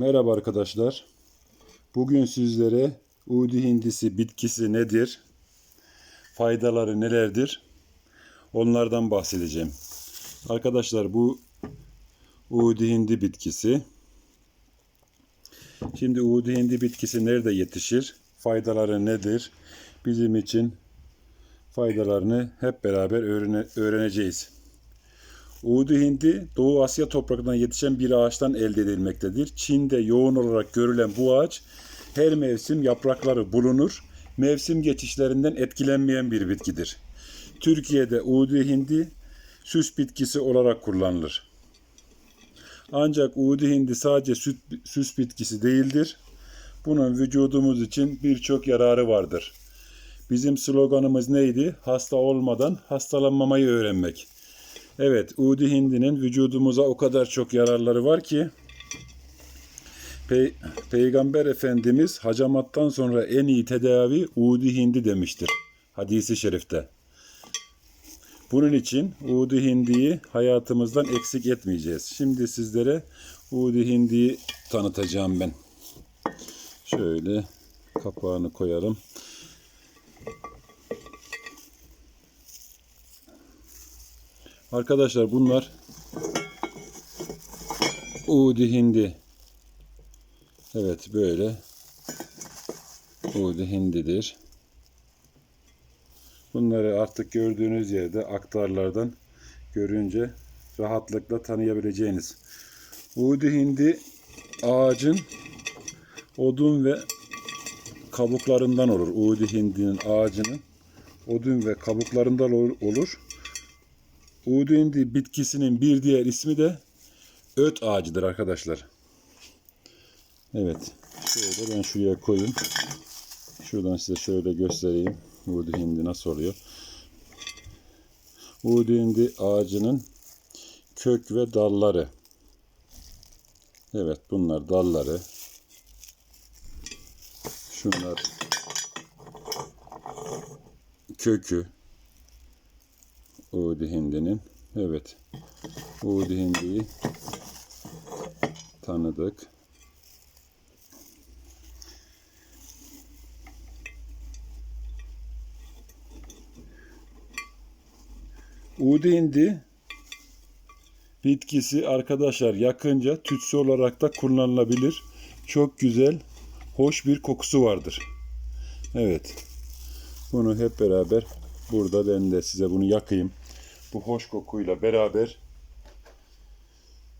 Merhaba arkadaşlar. Bugün sizlere Udi hindisi bitkisi nedir? Faydaları nelerdir? Onlardan bahsedeceğim. Arkadaşlar bu Udi hindi bitkisi. Şimdi Udi hindi bitkisi nerede yetişir? Faydaları nedir? Bizim için faydalarını hep beraber öğrene- öğreneceğiz. Uğdu hindi Doğu Asya topraklarından yetişen bir ağaçtan elde edilmektedir. Çin'de yoğun olarak görülen bu ağaç her mevsim yaprakları bulunur. Mevsim geçişlerinden etkilenmeyen bir bitkidir. Türkiye'de Uğdu hindi süs bitkisi olarak kullanılır. Ancak Uğdu hindi sadece süt, süs bitkisi değildir. Bunun vücudumuz için birçok yararı vardır. Bizim sloganımız neydi? Hasta olmadan hastalanmamayı öğrenmek. Evet, Udi hindinin vücudumuza o kadar çok yararları var ki Pey- Peygamber Efendimiz hacamattan sonra en iyi tedavi Udi hindi demiştir. Hadisi şerifte. Bunun için Udi hindiyi hayatımızdan eksik etmeyeceğiz. Şimdi sizlere Udi hindiyi tanıtacağım ben. Şöyle kapağını koyalım. Arkadaşlar bunlar Udi hindi. Evet böyle Udi hindidir. Bunları artık gördüğünüz yerde aktarlardan görünce rahatlıkla tanıyabileceğiniz. Udi hindi ağacın odun ve kabuklarından olur. Udi hindinin ağacının odun ve kabuklarından ol- olur. Uğdu hindi bitkisinin bir diğer ismi de öt ağacıdır arkadaşlar. Evet. Şöyle ben şuraya koyayım. Şuradan size şöyle göstereyim. Uğdu hindi nasıl oluyor. Uğdu hindi ağacının kök ve dalları. Evet bunlar dalları. Şunlar kökü. Uğdu hindinin. Evet. Uğdu hindiyi tanıdık. Uğdu hindi bitkisi arkadaşlar yakınca tütsü olarak da kullanılabilir. Çok güzel, hoş bir kokusu vardır. Evet. Bunu hep beraber burada ben de size bunu yakayım. Bu hoş kokuyla beraber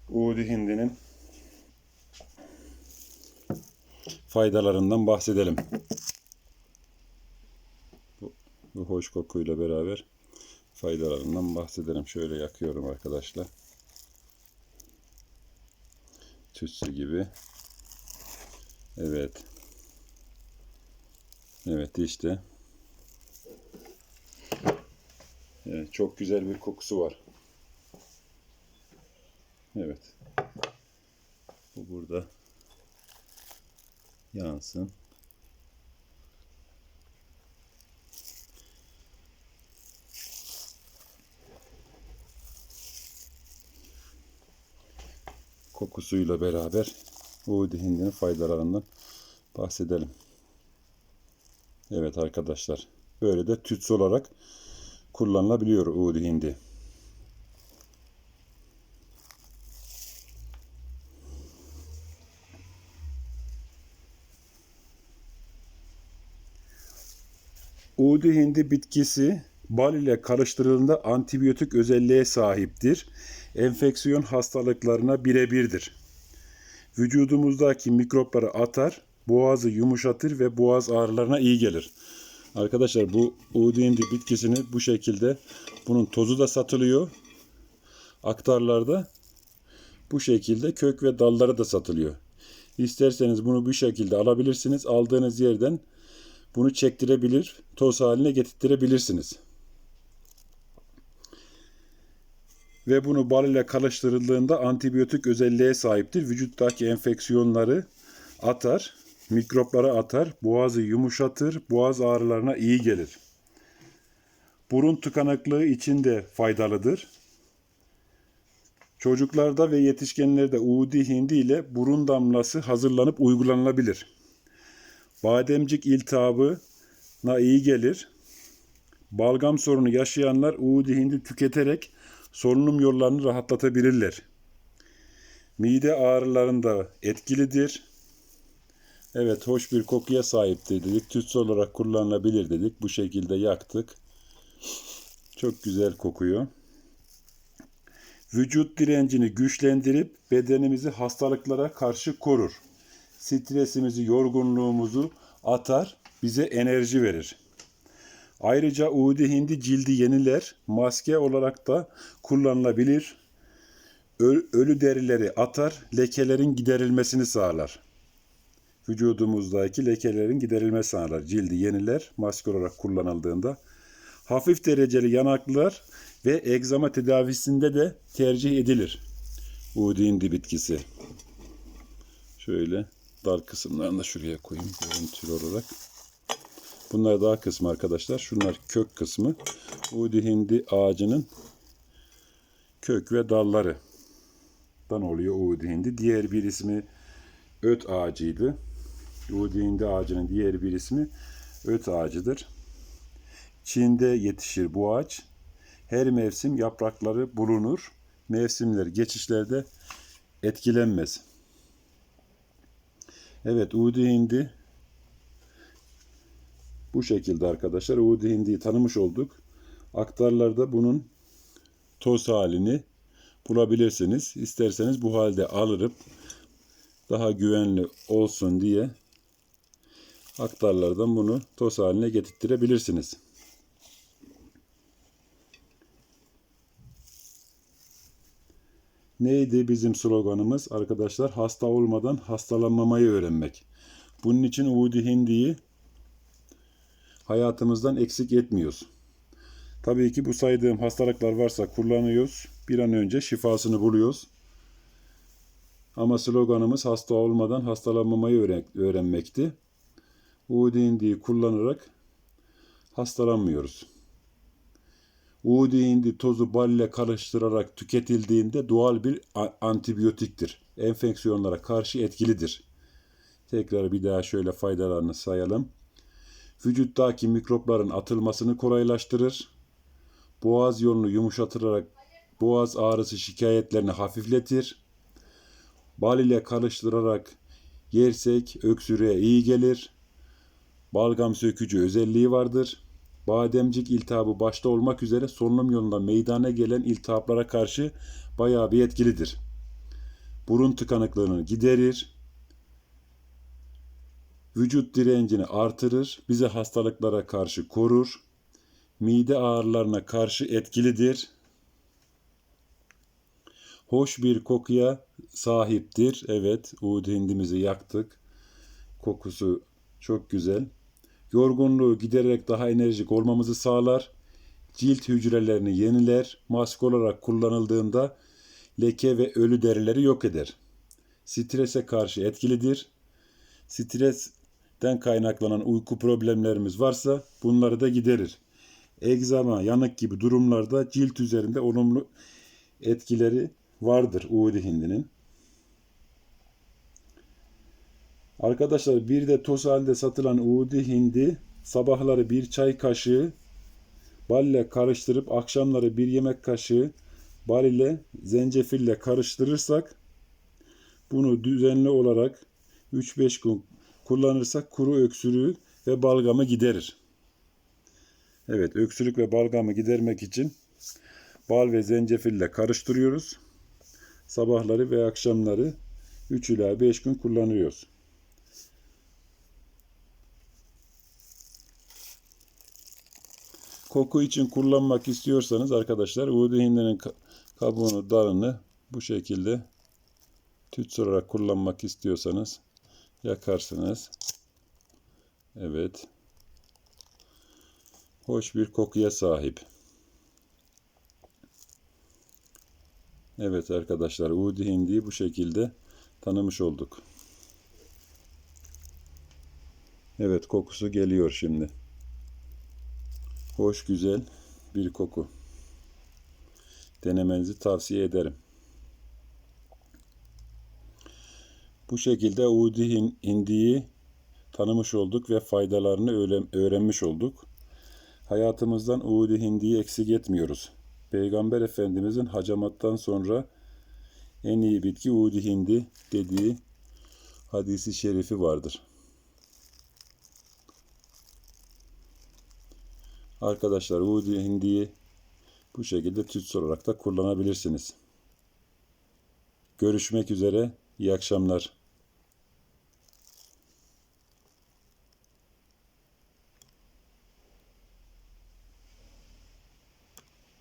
Uğudi hindinin faydalarından bahsedelim. Bu, bu hoş kokuyla beraber faydalarından bahsedelim. Şöyle yakıyorum arkadaşlar. Tütsü gibi. Evet. Evet işte. Çok güzel bir kokusu var. Evet. Bu burada yansın. Kokusuyla beraber Uğudi hindinin faydalarından bahsedelim. Evet arkadaşlar. Böyle de tütsü olarak kullanılabiliyor Uğudi hindi. Uğudi hindi bitkisi bal ile karıştırıldığında antibiyotik özelliğe sahiptir. Enfeksiyon hastalıklarına birebirdir. Vücudumuzdaki mikropları atar, boğazı yumuşatır ve boğaz ağrılarına iyi gelir. Arkadaşlar bu hindi bitkisini bu şekilde bunun tozu da satılıyor. Aktarlarda bu şekilde kök ve dalları da satılıyor. İsterseniz bunu bu şekilde alabilirsiniz. Aldığınız yerden bunu çektirebilir, toz haline getirtirebilirsiniz. Ve bunu bal ile karıştırıldığında antibiyotik özelliğe sahiptir. Vücuttaki enfeksiyonları atar, mikropları atar, boğazı yumuşatır, boğaz ağrılarına iyi gelir. Burun tıkanıklığı için de faydalıdır. Çocuklarda ve yetişkinlerde Udi hindi ile burun damlası hazırlanıp uygulanabilir. Bademcik iltihabına iyi gelir. Balgam sorunu yaşayanlar Udi hindi tüketerek solunum yollarını rahatlatabilirler. Mide ağrılarında etkilidir. Evet hoş bir kokuya sahiptir dedik. Tütsü olarak kullanılabilir dedik. Bu şekilde yaktık. Çok güzel kokuyor. Vücut direncini güçlendirip bedenimizi hastalıklara karşı korur. Stresimizi, yorgunluğumuzu atar, bize enerji verir. Ayrıca Udi hindi cildi yeniler, maske olarak da kullanılabilir. Ölü derileri atar, lekelerin giderilmesini sağlar. Vücudumuzdaki lekelerin giderilmesi sağlar. Cildi yeniler, maske olarak kullanıldığında. Hafif dereceli yanaklar ve egzama tedavisinde de tercih edilir. Udi hindi bitkisi. Şöyle dal kısımlarını da şuraya koyayım görüntülü olarak. Bunlar daha kısmı arkadaşlar. Şunlar kök kısmı. Udi hindi ağacının kök ve dalları dan oluyor Udi hindi. Diğer bir ismi öt ağacıydı. Udi hindi ağacının diğer bir ismi öt ağacıdır. Çin'de yetişir bu ağaç. Her mevsim yaprakları bulunur. Mevsimler geçişlerde etkilenmez. Evet Udi hindi bu şekilde arkadaşlar Udi hindiyi tanımış olduk. Aktarlarda bunun toz halini bulabilirsiniz. İsterseniz bu halde alırıp daha güvenli olsun diye aktarlardan bunu toz haline getirtirebilirsiniz. Neydi bizim sloganımız? Arkadaşlar hasta olmadan hastalanmamayı öğrenmek. Bunun için Udi Hindi'yi hayatımızdan eksik etmiyoruz. Tabii ki bu saydığım hastalıklar varsa kullanıyoruz. Bir an önce şifasını buluyoruz. Ama sloganımız hasta olmadan hastalanmamayı öğren- öğrenmekti. Udi Hindi'yi kullanarak hastalanmıyoruz. Udi hindi tozu bal ile karıştırarak tüketildiğinde doğal bir antibiyotiktir. Enfeksiyonlara karşı etkilidir. Tekrar bir daha şöyle faydalarını sayalım. Vücuttaki mikropların atılmasını kolaylaştırır. Boğaz yolunu yumuşatırarak boğaz ağrısı şikayetlerini hafifletir. Bal ile karıştırarak yersek öksürüğe iyi gelir. Balgam sökücü özelliği vardır. Bademcik iltihabı başta olmak üzere solunum yolunda meydana gelen iltihaplara karşı bayağı bir etkilidir. Burun tıkanıklığını giderir. Vücut direncini artırır. Bizi hastalıklara karşı korur. Mide ağrılarına karşı etkilidir. Hoş bir kokuya sahiptir. Evet, Uğud hindimizi yaktık. Kokusu çok güzel. Yorgunluğu gidererek daha enerjik olmamızı sağlar. Cilt hücrelerini yeniler. Maske olarak kullanıldığında leke ve ölü derileri yok eder. Strese karşı etkilidir. Stresten kaynaklanan uyku problemlerimiz varsa bunları da giderir. Egzama, yanık gibi durumlarda cilt üzerinde olumlu etkileri vardır Uğudi hindinin. Arkadaşlar bir de toz halde satılan Uğudi hindi sabahları bir çay kaşığı bal ile karıştırıp akşamları bir yemek kaşığı bal ile zencefille karıştırırsak bunu düzenli olarak 3-5 gün kullanırsak kuru öksürüğü ve balgamı giderir. Evet öksürük ve balgamı gidermek için bal ve zencefille karıştırıyoruz. Sabahları ve akşamları 3 ila 5 gün kullanıyoruz. Koku için kullanmak istiyorsanız arkadaşlar Uğdu hindinin ka- kabuğunu, dalını bu şekilde tüts olarak kullanmak istiyorsanız yakarsınız. Evet. Hoş bir kokuya sahip. Evet arkadaşlar Uğdu hindiyi bu şekilde tanımış olduk. Evet kokusu geliyor şimdi hoş güzel bir koku. Denemenizi tavsiye ederim. Bu şekilde Udi hindiyi tanımış olduk ve faydalarını öğrenmiş olduk. Hayatımızdan Udi hindiyi eksik etmiyoruz. Peygamber Efendimizin hacamattan sonra en iyi bitki Udi hindi dediği hadisi şerifi vardır. Arkadaşlar Udi hindiyi bu şekilde tütsü olarak da kullanabilirsiniz. Görüşmek üzere. İyi akşamlar.